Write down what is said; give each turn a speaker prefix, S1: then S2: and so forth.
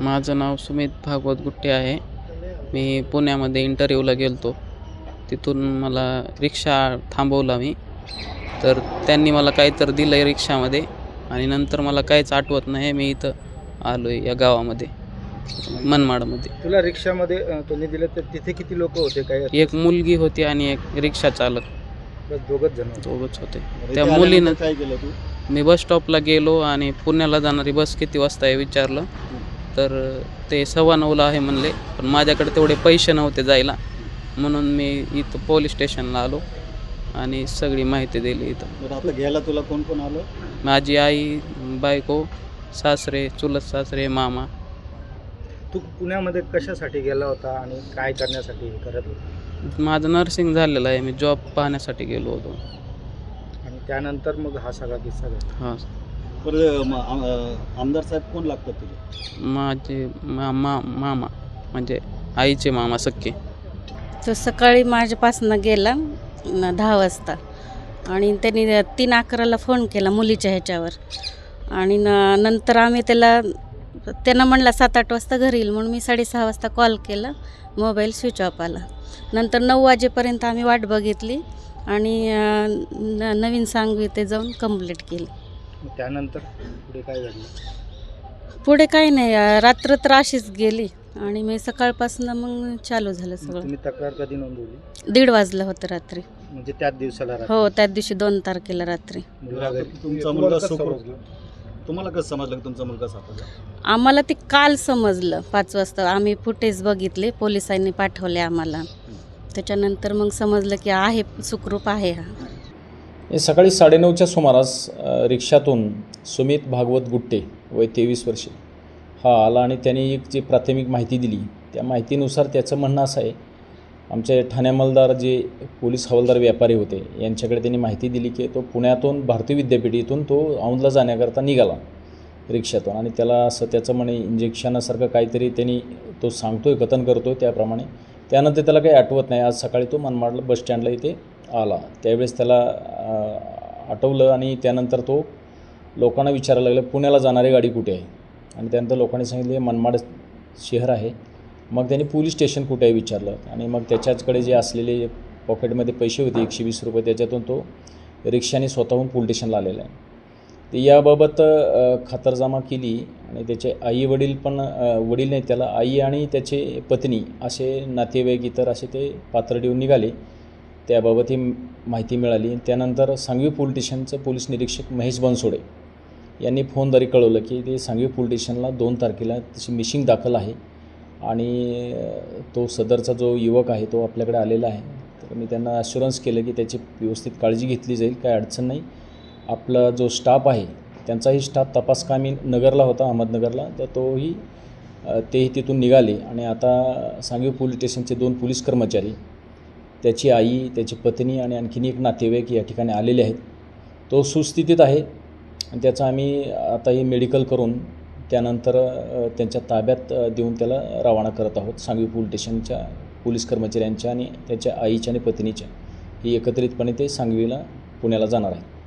S1: माझं नाव सुमित भागवत गुट्टे आहे. मी पुण्यामध्ये इंटरव्ह्यूला गेलो होतो तिथून मला रिक्षा थांबवला मी. तर त्यांनी मला काहीतरी दिलं आहे रिक्षामध्ये आणि नंतर मला काहीच आठवत नाही. मी इथं आलो आहे या गावामध्ये मनमाडमध्ये.
S2: तुला रिक्षामध्ये त्यांनी दिलं तर तिथे किती लोक होते? काय
S1: एक मुलगी होती आणि एक रिक्षा चालक.
S2: दोघच जण होते.
S1: दोघंच होते. त्या मुलीनं
S3: काय केलं तू?
S1: मी बस स्टॉपला गेलो आणि पुण्याला जाणारी बस किती वाजता आहे विचारलं. तर ते सव्वा नऊला आहे म्हणले पण माझ्याकडे तेवढे पैसे नव्हते जायला. म्हणून मी इथं पोलीस स्टेशनला आलो आणि सगळी माहिती दिली इथं.
S3: बरं आता घ्यायला तुला कोण कोण आलं?
S1: माझी आई बायको सासरे चुलत सासरे मामा.
S2: तू पुण्यामध्ये कशासाठी गेला होता आणि काय करण्यासाठी हे करत होता?
S1: माझं नर्सिंग झालेलं आहे मी जॉब पाहण्यासाठी गेलो होतो.
S2: आणि त्यानंतर मग हा सगळा किस्सा घडला.
S1: हां.
S3: आमदार साहेब कोण लागतात तुझे?
S1: माझे मा मा मामा म्हणजे आईचे मामा सख्खे.
S4: तो सकाळी माझ्यापासनं गेला न दहा वाजता. आणि त्यांनी तीन अकराला फोन केला मुलीच्या ह्याच्यावर. आणि न नंतर आम्ही त्याला त्यांना म्हणला सात आठ वाजता घरी येईल. म्हणून मी साडेसहा वाजता कॉल केला मोबाईल स्विच ऑफ आला. नंतर नऊ वाजेपर्यंत आम्ही वाट बघितली आणि नवीन सांगवी ते जाऊन कंप्लीट केली.
S2: मग त्यानंतर पुढे काय घडलं?
S4: पुढे काही नाही अं, रात्र तर अशीच गेली आणि मी सकाळपासून मग चालू झालं
S2: मग
S4: सगळं.
S2: तुम्ही तक्रार कधी नोंदवली?
S4: दीड वाजलं होतं रात्री.
S2: म्हणजे त्याच दिवसाला रात्री.
S4: हो त्याच दिवशी दोन तारखेला रात्री.
S2: मुलगा घरी.
S3: तुमचा मुलगा सुखरूप तुम्हाला कसं समजलं की तुमचा मुलगा सापडला?
S4: आम्हाला ते काल समजलं पाच वाजता. आम्ही फुटेज बघितले पोलिसांनी पाठवले आम्हाला. त्याच्यानंतर मग समजलं की आहे सुखरूप आहे हे.
S5: सकाळी साडेनऊच्या सुमारास रिक्षातून सुमित भागवत गुट्टे वय तेवीस वर्षे हा आला आणि त्यांनी एक जी प्राथमिक माहिती दिली त्या माहितीनुसार त्याचं म्हणणं असं आहे आमचे ठाणे जे पोलीस हवालदार व्यापारी होते यांच्याकडे त्यांनी माहिती दिली की तो पुण्यातून भारतीय विद्यापीठेतून तो औंधला जाण्याकरता निघाला रिक्षातून आणि त्याला असं त्याचं म्हणे इंजेक्शनासारखं काहीतरी त्यांनी तो सांगतोय कथन करतोय त्याप्रमाणे. त्यानंतर त्याला काही आठवत नाही. आज सकाळी तो मनमाडला बस स्टँडला इथे आला. त्यावेळेस त्याला आटवलं आठवलं आणि त्यानंतर तो लोकांना विचारायला लागला पुण्याला जाणारी गाडी कुठे आहे? आणि त्यानंतर लोकांनी सांगितले मनमाड शहर आहे. मग त्यांनी पोलीस स्टेशन कुठे आहे विचारलं आणि मग त्याच्याचकडे जे असलेले पॉकेटमध्ये पैसे होते एकशे वीस रुपये त्याच्यातून तो रिक्षाने स्वतःहून पोलीस स्टेशनला आलेला आहे. तर याबाबत खातरजमा केली आणि त्याचे आई वडील पण वडील नाही त्याला आई आणि त्याचे पत्नी असे नातेवाईक इतर असे ते पात्र देऊन निघाले. त्याबाबत ही माहिती मिळाली. त्यानंतर सांगवी पोलीस स्टेशनचं पोलीस निरीक्षक महेश बनसोडे यांनी फोनद्वारे कळवलं की ते सांगवी पोलीस स्टेशनला दोन तारखेला तशी मिशिंग दाखल आहे आणि तो सदरचा जो युवक आहे तो आपल्याकडे आलेला आहे. तर मी त्यांना ॲश्युरन्स केलं की त्याची व्यवस्थित काळजी घेतली जाईल काय अडचण नाही. आपला जो स्टाफ आहे त्यांचाही स्टाफ तपास कामी नगरला होता अहमदनगरला. तर तोही तेही तिथून निघाले आणि आता सांगवी पोलीस स्टेशनचे दोन पोलीस कर्मचारी त्याची आई त्याची पत्नी आणि आणखीन एक नातेवाईक या ठिकाणी आलेले आहेत. तो सुस्थितीत आहे आणि त्याचं आम्ही आताही मेडिकल करून त्यानंतर त्यांच्या ताब्यात देऊन त्याला रवाना करत आहोत. सांगवी पोलीस स्टेशनच्या पोलीस कर्मचाऱ्यांच्या आणि त्याच्या आईच्या आणि पत्नीच्या. ही एकत्रितपणे ते सांगवीला पुण्याला जाणार आहे